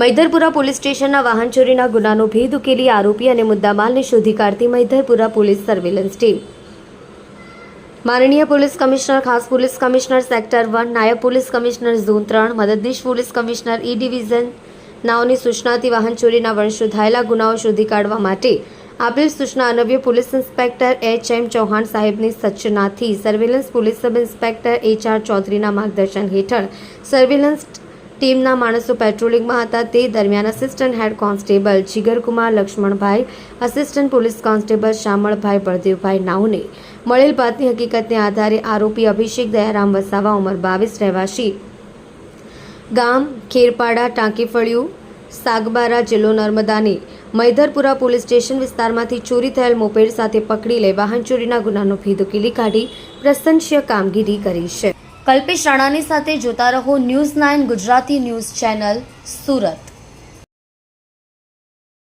Maidharpura police સ્ટેશનના વાહન ચોરીના ગુનાનો ભેદ ઉકેલી આરોપી અને મુદ્દામાલને શોધી કાઢતી મૈધરપુરા પોલીસ સર્વેલન્સ ટીમ. માનનીય પોલીસ કમિશનર, ખાસ પોલીસ કમિશનર સેક્ટર વન, નાયબ પોલીસ કમિશનર ઝોન ત્રણ, મદદનીશ પોલીસ કમિશનર ઈ ડિવિઝન નાઓની સૂચનાથી વાહન ચોરીના વંશોધાયેલા ગુનાઓ શોધી કાઢવા માટે આપેલ સૂચના અનવ્ય police inspector H M Chauhan સાહેબની સૂચનાથી surveillance police sub inspector H R ચૌધરીના માર્ગદર્શન હેઠળ સર્વેલન્સ ટીમના માણસો પેટ્રોલિંગમાં હતા. તે દરમિયાન assistant head constable Jigarkumar Laxmanbhai assistant police constable Shamalbhai Baldevbhai નાઉને મળેલ બાતની હકીકતને આધારે આરોપી અભિષેક દયારામ વસાવા ઉંમર બાવીસ રહેવાસી. ગામ ખેરપાડા, ટાંકીફળિયું, સાગબારા જિલ્લો નર્મદાની મૈધરપુરા પોલીસ સ્ટેશન વિસ્તારમાંથી ચોરી થયેલ મોપેડ સાથે પકડી લઈ વાહન ચોરીના ગુનાનો ભેદ ઉકેલી કાઢી પ્રશંસ્ય કામગીરી કરી છે. કલ્પેશ રાણાની સાથે જોતા રહો news nine Gujarati news channel Surat.